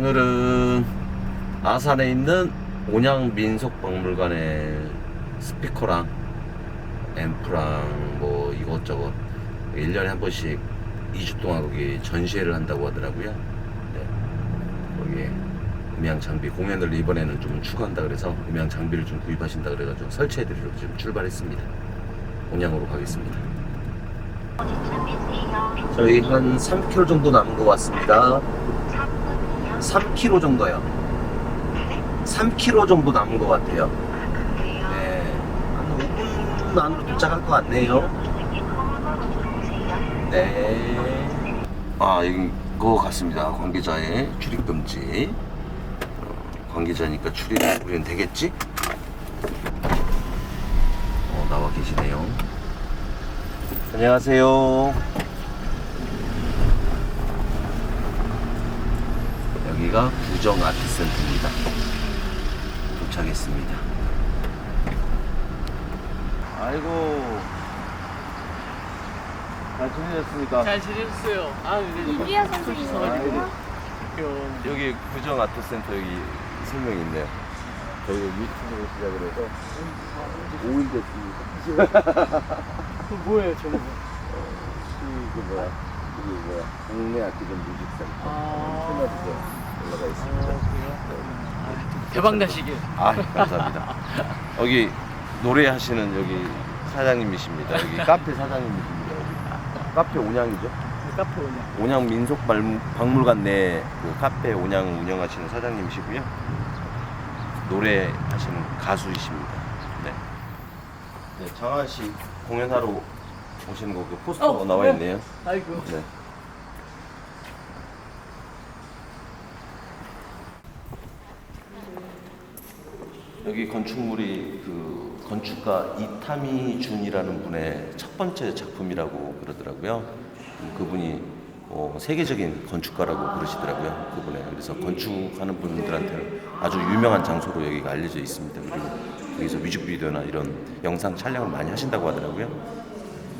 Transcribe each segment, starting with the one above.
오늘은 아산에 있는 온양 민속박물관에 스피커랑 앰프랑 뭐 이것저것 1년에 한 번씩 2주 동안 거기 전시회를 한다고 하더라고요. 네. 거기에 음향 장비 공연을 이번에는 좀 추가한다 그래서 음향 장비를 좀 구입하신다 그래가지고 설치해 드리러 지금 출발했습니다. 온양으로 가겠습니다. 저희 한 3km 정도 남은 것 같습니다. 3km 정도요. 3km 정도 남은 것 같아요. 네. 한 5분 안으로 도착할 것 같네요. 네. 아, 이거 같습니다. 관계자의 출입 금지. 어, 관계자니까 출입 우리는 되겠지? 어, 나와 계시네요. 안녕하세요. 여기가 구정 아트센터입니다. 도착했습니다. 아이고. 잘 지내셨습니까? 잘 지내셨어요. 아, 근데 선생님이구나. 그 여기 구정 아트센터 여기 설명이 있네요. 저희 유튜브로 시작을 해서 5일 됐습니다. 그 뭐예요, 저거? 그 뭐야, 그게 뭐야, 국내 아티전 뮤직센터 아. 채널에 올라가 아, 있습니다. 그래요? 아, 대박 나시길. 아, 감사합니다. 여기 노래하시는 여기 사장님이십니다. 여기 카페 사장님이십니다. 여기. 카페 온양이죠? 그 카페 오냐? 온양 민속 발- 박물관 내 그 카페 온양 운영하시는 사장님이시고요. 노래하시는 가수이십니다. 네. 네, 장한 씨 공연하러 오시는 거그 포스터 어, 나와 네. 있네요. 아이고. 네. 여기 건축물이 그 건축가 이타미 준이라는 분의 첫 번째 작품이라고 그러더라고요. 음, 그분이 어, 세계적인 건축가라고 그러시더라고요. 그분의 그래서 건축하는 분들한테는 아주 유명한 장소로 여기가 알려져 있습니다. 그리고 여기서 뮤직비디오나 이런 영상 촬영을 많이 하신다고 하더라고요.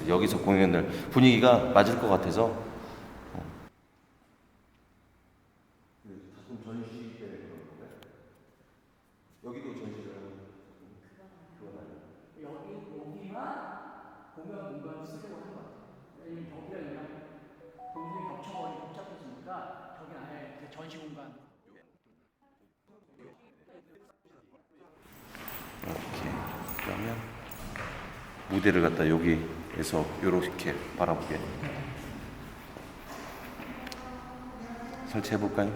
여기서 공연을 분위기가 맞을 것 같아서 여기도 전시를 공간 공간 쓰려고 한것 같아요. 왜냐면 여기랑 여기랑 동생이 겹쳐버리고 복잡해지니까 저기 아예 그 전시 공간. 이렇게 그러면 무대를 갖다 여기에서 이렇게 바라보게 설치해 볼까요?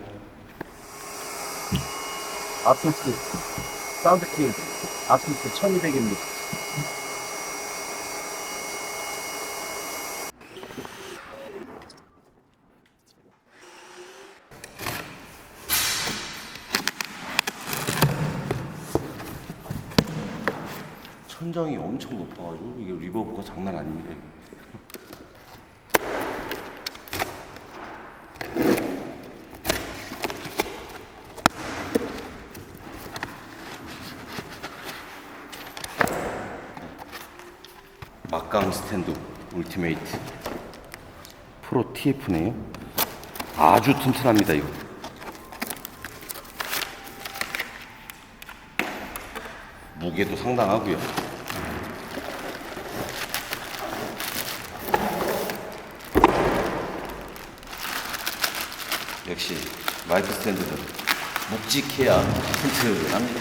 아티스트 사운드 킹 아티스트 1200입니다. 천정이 엄청 높아가지고 이게 리버브가 장난 아닙니다. 막강 스탠드 울티메이트 프로 TF네요. 아주 튼튼합니다 이거. 무게도 상당하고요. 역시 마이크 스탠드는 묵직해야 튼튼합니다.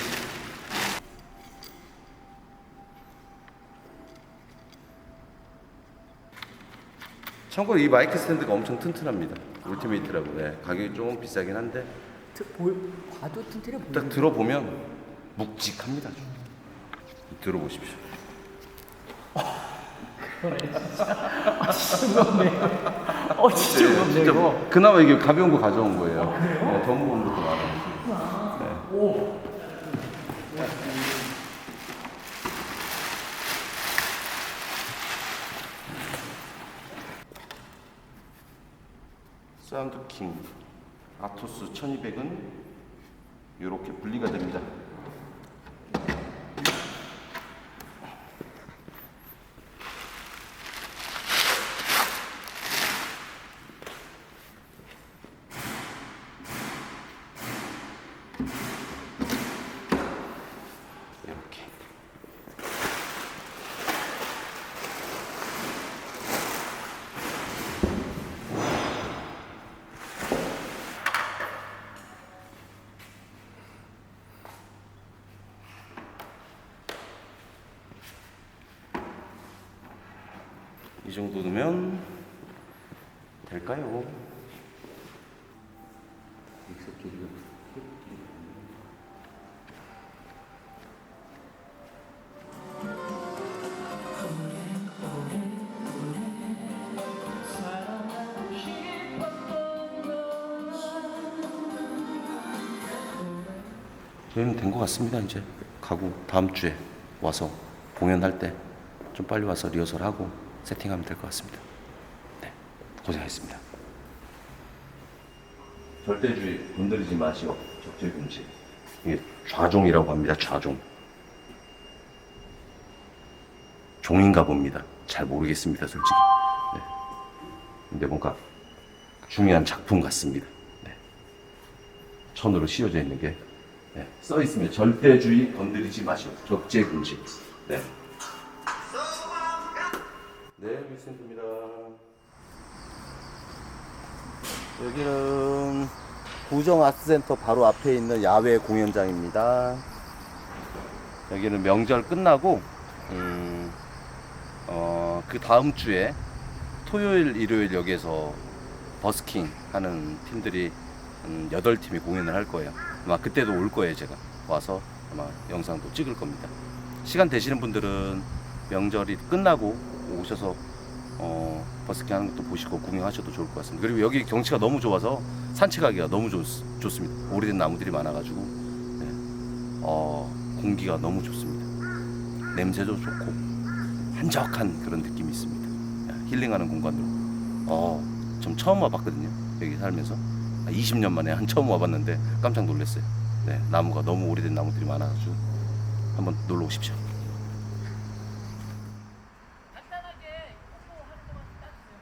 참고로 이 마이크 스탠드가 엄청 튼튼합니다. 울티메이트라고. 네, 가격이 조금 비싸긴 한데 트, 보여, 봐도 튼튼해 보여. 딱 들어보면 묵직합니다. 아주. 들어보십시오. 아, 진짜 무겁네. 어, 진짜 무겁네, 진짜 이거. 그나마 이게 가벼운 거 가져온 거예요. 네, 더 무거운 것도 많아요. 오. 사운드킹 아토스 1200은 이렇게 분리가 됩니다. 이 정도 넣으면 될까요? 저희는 된 것 같습니다. 이제 가고 다음 주에 와서 공연할 때 좀 빨리 와서 리허설하고 세팅하면 될 것 같습니다. 네, 고생하셨습니다. 절대주의 건드리지 마시오. 적절 금지. 이게 좌종이라고 합니다. 좌종. 종인가 봅니다. 잘 모르겠습니다, 솔직히. 네. 근데 뭔가 중요한 작품 같습니다. 네. 천으로 씌워져 있는 게 네, 써 있으면 절대주의 건드리지 마시오. 적재 금지. 네. 네, 미센트입니다. 여기는 구정 아트센터 바로 앞에 있는 야외 공연장입니다. 여기는 명절 끝나고 음, 어, 그 다음 주에 토요일, 일요일 여기에서 버스킹 하는 팀들이 한 8팀이 공연을 할 거예요. 아마 그때도 올 거예요, 제가. 와서 아마 영상도 찍을 겁니다. 시간 되시는 분들은 명절이 끝나고 오셔서 어, 버스킹 하는 것도 보시고 구경하셔도 좋을 것 같습니다. 그리고 여기 경치가 너무 좋아서 산책하기가 너무 좋, 좋습니다. 오래된 나무들이 많아가지고 네. 어, 공기가 너무 좋습니다. 냄새도 좋고 한적한 그런 느낌이 있습니다. 야, 힐링하는 공간으로. 어, 좀 처음 와봤거든요. 여기 살면서 20년 만에 한 처음 와봤는데 깜짝 놀랐어요. 네, 나무가 너무 오래된 나무들이 많아가지고 한번 놀러 오십시오. 간단하게 홍보하는 것만 따주세요.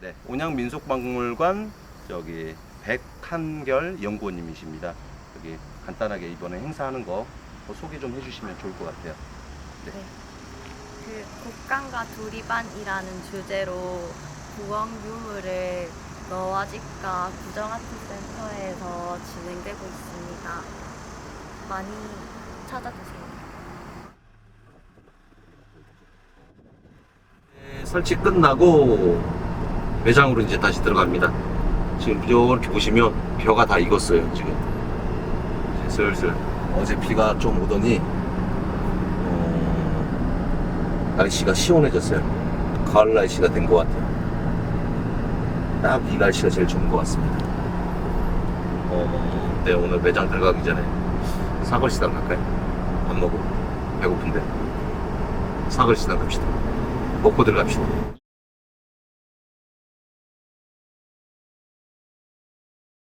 네, 온양민속박물관 저기 백한결 연구원님이십니다. 여기 간단하게 이번에 행사하는 거뭐 소개 좀 해주시면 좋을 것 같아요. 네. 그 국간과 두리반이라는 주제로 구원 유물을 너와집과 구정아트센터에서 진행되고 있습니다. 많이 찾아주세요. 네, 설치 끝나고 매장으로 이제 다시 들어갑니다. 지금 이렇게 보시면 벼가 다 익었어요. 지금 슬슬 어제 비가 좀 오더니 어, 날씨가 시원해졌어요. 가을 날씨가 된 것 같아요. 딱 이 날씨가 제일 좋은 것 같습니다. 어, 네 오늘 매장 들어가기 전에 사골시장 갈까요? 밥 먹고 배고픈데 사골시장 갑시다. 먹고 들어갑시다.